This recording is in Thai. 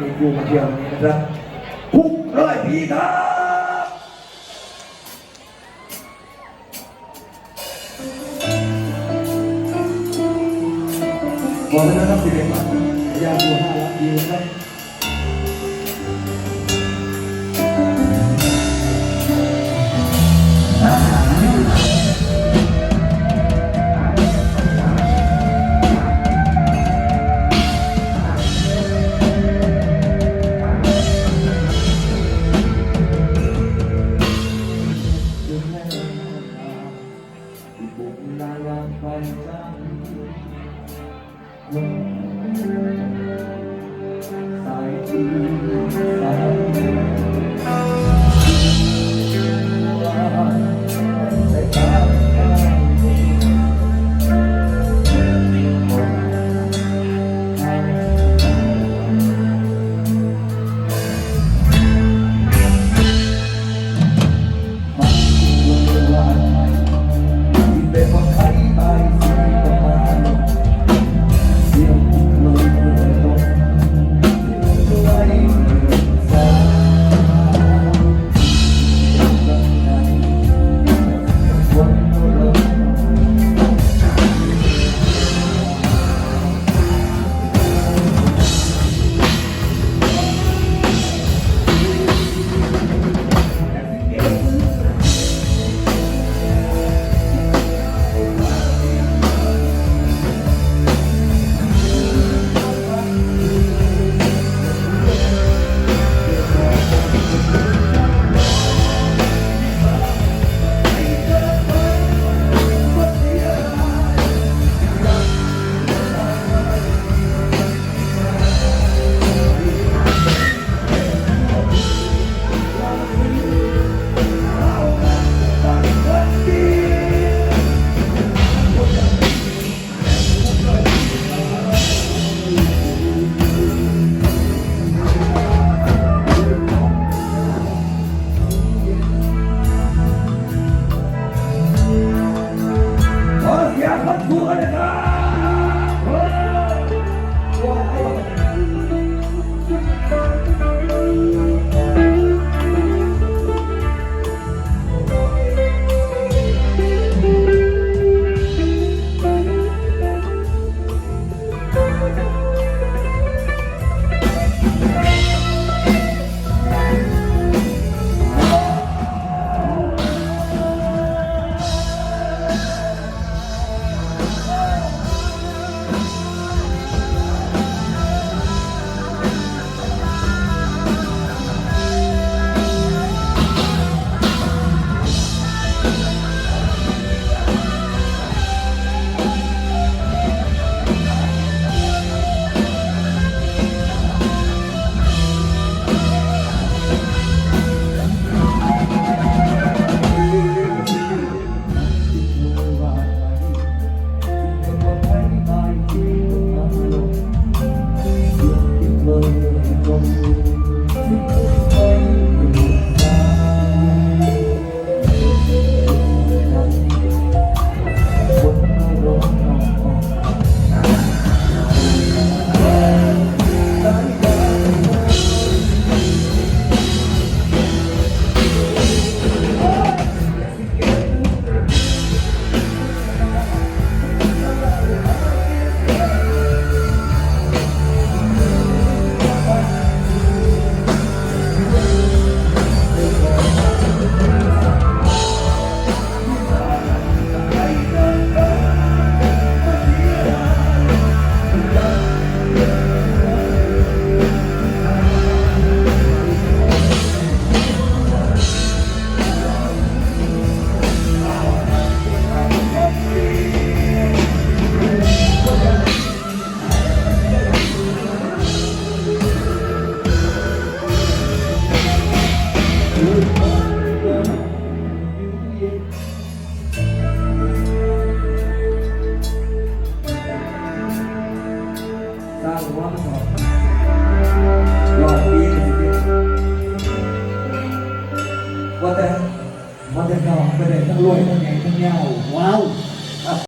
มีครูมาเที่ยวนี้นะครับคุกร้อยพีครับบอกแล้วนะครับสิบเอ็ดบาทยาตัวห้าล้านดีนะครับ ไปจังสายที สร้างหัวมันก่อหลอกปีกันสิว่าแต่มันจะเก่าไปเด้ทั้งรวยทั้งใหงทั้งยาว้าว